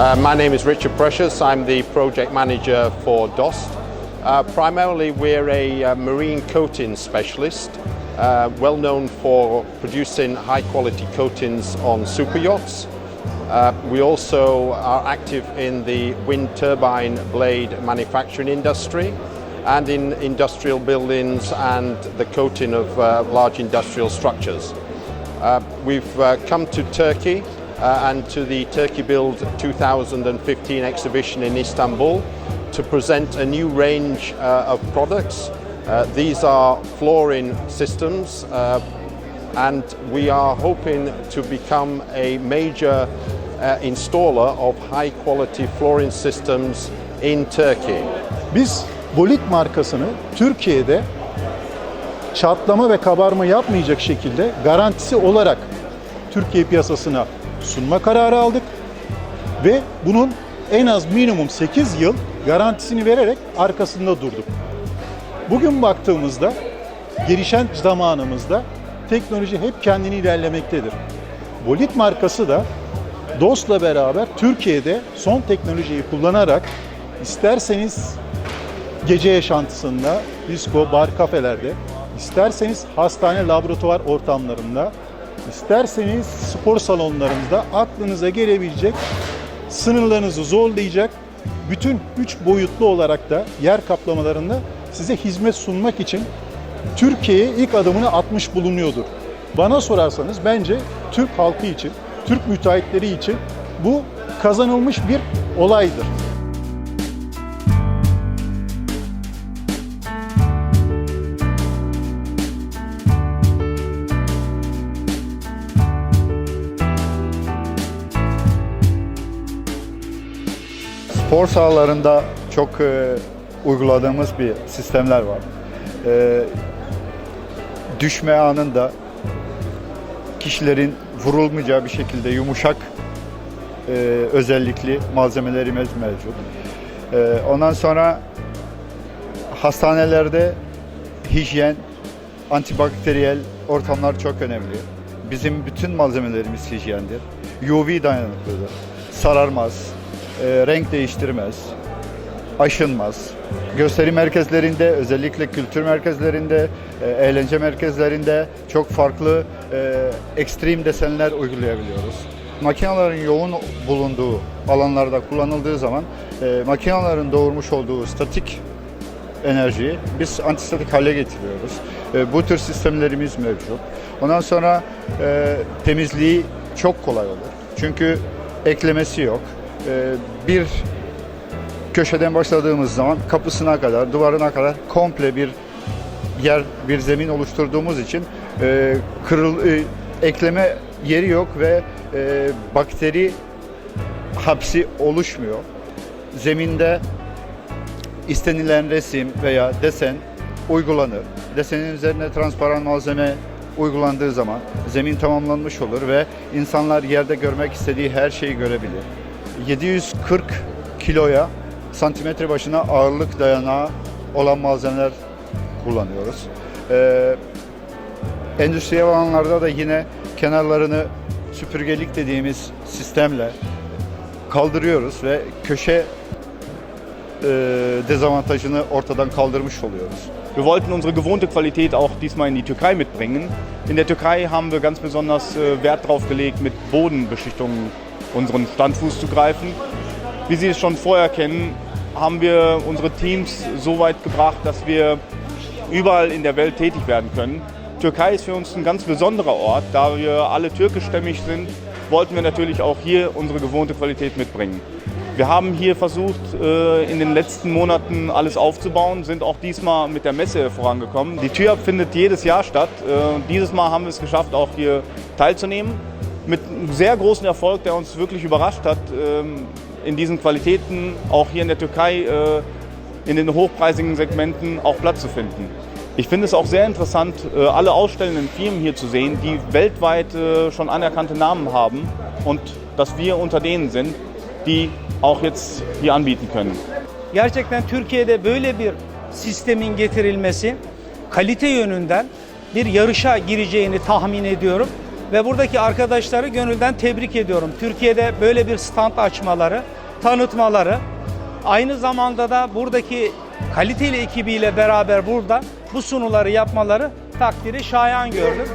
Uh, my name is Richard Precious. I'm the project manager for DOST. Uh, primarily, we're a uh, marine coating specialist, uh, well known for producing high quality coatings on super yachts. Uh, we also are active in the wind turbine blade manufacturing industry and in industrial buildings and the coating of large industrial structures. We've come to Turkey and to the Turkey Build 2015 exhibition in Istanbul to present a new range uh, of products. Uh, these are flooring systems uh, and we are hoping to become a major uh, installer of high quality flooring systems in Turkey. Biz Bolit markasını Türkiye'de çatlama ve kabarma yapmayacak şekilde garantisi olarak Türkiye piyasasına sunma kararı aldık ve bunun en az minimum 8 yıl garantisini vererek arkasında durduk. Bugün baktığımızda gelişen zamanımızda teknoloji hep kendini ilerlemektedir. Bolit markası da DOS'la beraber Türkiye'de son teknolojiyi kullanarak isterseniz gece yaşantısında, disco, bar, kafelerde, isterseniz hastane, laboratuvar ortamlarında, isterseniz spor salonlarında aklınıza gelebilecek, sınırlarınızı zorlayacak bütün üç boyutlu olarak da yer kaplamalarında size hizmet sunmak için Türkiye'ye ilk adımını atmış bulunuyordur. Bana sorarsanız bence Türk halkı için, Türk müteahhitleri için bu kazanılmış bir olaydır. Spor sahalarında çok e, uyguladığımız bir sistemler var. E, düşme anında kişilerin vurulmayacağı bir şekilde yumuşak e, özellikli malzemelerimiz mevcut. E, ondan sonra hastanelerde hijyen, antibakteriyel ortamlar çok önemli. Bizim bütün malzemelerimiz hijyendir. UV dayanıklıdır. Sararmaz, e, renk değiştirmez, aşınmaz. Gösteri merkezlerinde, özellikle kültür merkezlerinde, e, eğlence merkezlerinde çok farklı e, ekstrem desenler uygulayabiliyoruz. Makinelerin yoğun bulunduğu alanlarda kullanıldığı zaman e, makinelerin doğurmuş olduğu statik enerjiyi biz antistatik hale getiriyoruz. E, bu tür sistemlerimiz mevcut. Ondan sonra e, temizliği çok kolay olur. Çünkü eklemesi yok. E, bir köşeden başladığımız zaman kapısına kadar, duvarına kadar komple bir yer, bir zemin oluşturduğumuz için e, kırıl, e, ekleme yeri yok ve e, bakteri hapsi oluşmuyor. Zeminde istenilen resim veya desen uygulanır. Desenin üzerine transparan malzeme uygulandığı zaman zemin tamamlanmış olur ve insanlar yerde görmek istediği her şeyi görebilir. 740 kiloya santimetre başına ağırlık dayanağı olan malzemeler kullanıyoruz. Ee, endüstriyel alanlarda da yine kenarlarını süpürgelik dediğimiz sistemle kaldırıyoruz ve köşe e, dezavantajını ortadan kaldırmış oluyoruz. Wir wollten unsere gewohnte Qualität auch diesmal in die Türkei mitbringen. In der Türkei haben wir ganz besonders äh, Wert darauf gelegt, mit Bodenbeschichtungen unseren Standfuß zu greifen. Wie Sie es schon vorher kennen, haben wir unsere Teams so weit gebracht, dass wir überall in der Welt tätig werden können. Türkei ist für uns ein ganz besonderer Ort. Da wir alle türkischstämmig sind, wollten wir natürlich auch hier unsere gewohnte Qualität mitbringen. Wir haben hier versucht, äh, in den letzten Monaten alles aufzubauen, sind auch diesmal mit der Messe vorangekommen. Die Tür findet jedes Jahr statt. Äh, Dieses Mal haben wir es geschafft, auch hier teilzunehmen. Mit einem sehr großen Erfolg, der uns wirklich überrascht hat, ähm, in diesen Qualitäten auch hier in der Türkei äh, in den hochpreisigen Segmenten auch Platz zu finden. Ich finde es auch sehr interessant, äh, alle ausstellenden Firmen hier zu sehen, die weltweit äh, schon anerkannte Namen haben und dass wir unter denen sind, die auch jetzt hier anbieten können. Gerçekten Türkiye'de böyle bir sistemin getirilmesi kalite yönünden bir yarışa gireceğini tahmin ediyorum. Ve buradaki arkadaşları gönülden tebrik ediyorum. Türkiye'de böyle bir stand açmaları, tanıtmaları, aynı zamanda da buradaki kaliteli ekibiyle beraber burada bu sunuları yapmaları takdiri şayan gördüm.